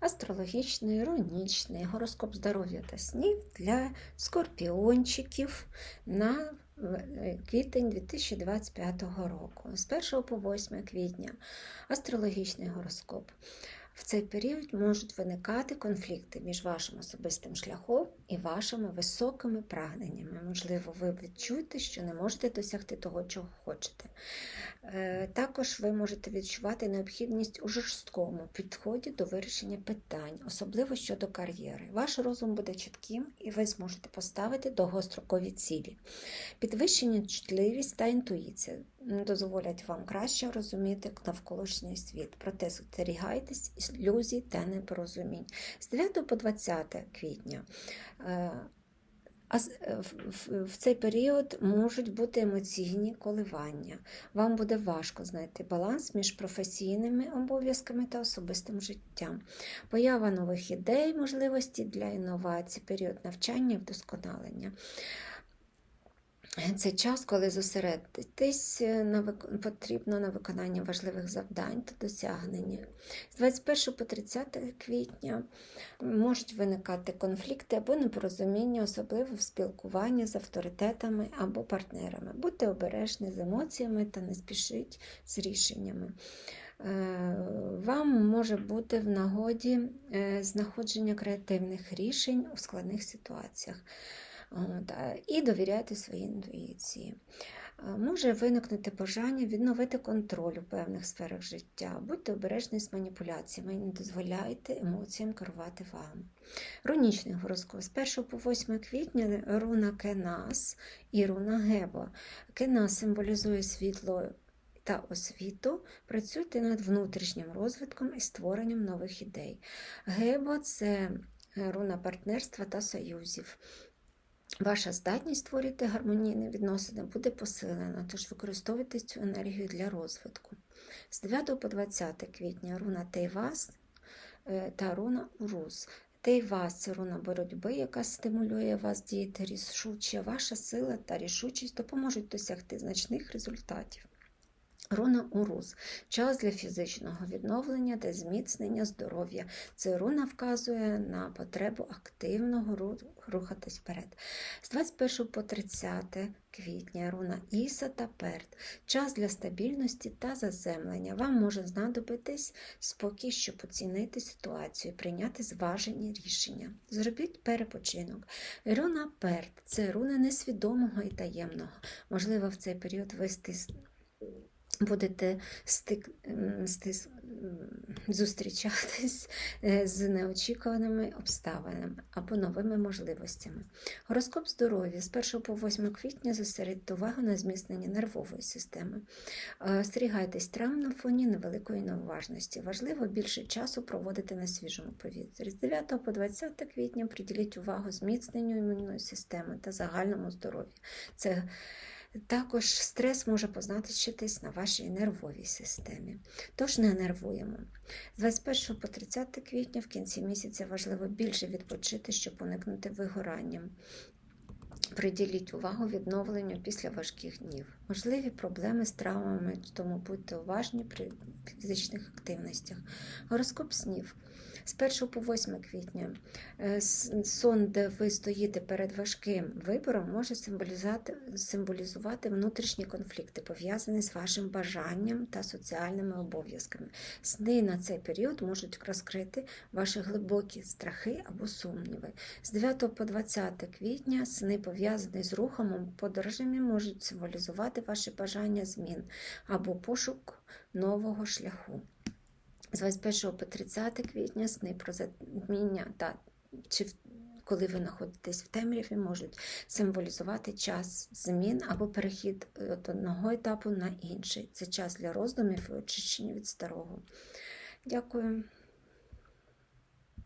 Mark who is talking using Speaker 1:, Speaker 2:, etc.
Speaker 1: Астрологічний, іронічний, гороскоп здоров'я та снів для скорпіончиків на е, квітень 2025 року. З 1 по 8 квітня астрологічний гороскоп. В цей період можуть виникати конфлікти між вашим особистим шляхом і вашими високими прагненнями. Можливо, ви відчуєте, що не можете досягти того, чого хочете. Е, Також ви можете відчувати необхідність у жорсткому підході до вирішення питань, особливо щодо кар'єри. Ваш розум буде чітким і ви зможете поставити довгострокові цілі. Підвищення чутливість та інтуїція дозволять вам краще розуміти навколишній світ. Проте остерігайтесь ілюзій та непорозумінь. З 9 по 20 квітня. е, а е, в цей період можуть бути емоційні коливання. Вам буде важко знайти баланс між професійними обов'язками та особистим життям. Поява нових ідей, можливості для інновацій, період навчання і вдосконалення. Це час, коли зосередитись на вик... потрібно на виконання важливих завдань та досягнення. З 21 по 30 квітня можуть виникати конфлікти або непорозуміння, особливо в спілкуванні з авторитетами або партнерами. Будьте обережні з емоціями та не спішіть з рішеннями. Е, Вам може бути в нагоді е, знаходження креативних рішень у складних ситуаціях. А, І довіряйте своїй інтуїції. Може виникнути бажання відновити контроль у певних сферах життя. Будьте обережні з маніпуляціями і не дозволяйте емоціям керувати вами. Рунічний гороскоп з 1 по 8 квітня руна Кенас і руна Гебо. Кенас символізує світло та освіту. Працюйте над внутрішнім розвитком і створенням нових ідей. Гебо це е, руна партнерства та союзів. Ваша здатність створити гармонійні відносини буде посилена, тож використовуйте цю енергію для розвитку. З 9 по 20 квітня руна Тейвас е, та руна Урус. Тейвас це руна боротьби, яка стимулює вас діяти рішуче. Ваша сила та рішучість допоможуть досягти значних результатів. Руна Урус час для фізичного відновлення та зміцнення здоров'я. Це руна вказує на потребу активного ру- рухатись вперед. З 21 по 30 квітня руна Іса та Перт. Час для стабільності та заземлення. Вам може знадобитись спокій, щоб оцінити ситуацію, прийняти зважені рішення. Зробіть перепочинок. Руна Перт це руна несвідомого і таємного. Можливо, в цей період ви стис- будете стик, стис, зустрічатись е, з неочікуваними обставинами або новими можливостями. Гороскоп здоров'я з 1 по 8 квітня зосередьте увагу на зміцненні нервової системи. Е, Остерігайтесь травм на фоні невеликої неуважності. Важливо більше часу проводити на свіжому повітрі. З 9 по 20 квітня приділіть увагу зміцненню імунної системи та загальному здоров'ю. Це також стрес може позначитись на вашій нервовій системі. Тож не нервуємо. З 21 по 30 квітня в кінці місяця важливо більше відпочити, щоб уникнути вигорання. Приділіть увагу відновленню після важких днів. Можливі проблеми з травмами, тому будьте уважні при фізичних активностях. Гороскоп снів. З 1 по 8 квітня е, сон, де ви стоїте перед важким вибором, може символізувати, внутрішні конфлікти, пов'язані з вашим бажанням та соціальними обов'язками. Сни на цей період можуть розкрити ваші глибокі страхи або сумніви. З 9 по 20 квітня сни, пов'язані з рухом подорожами, можуть символізувати ваші бажання змін або пошук нового шляху. З 21 по 30 квітня сни про затміння та чи коли ви знаходитесь в темряві, можуть символізувати час змін або перехід від одного етапу на інший. Це час для роздумів і очищення від старого. Дякую.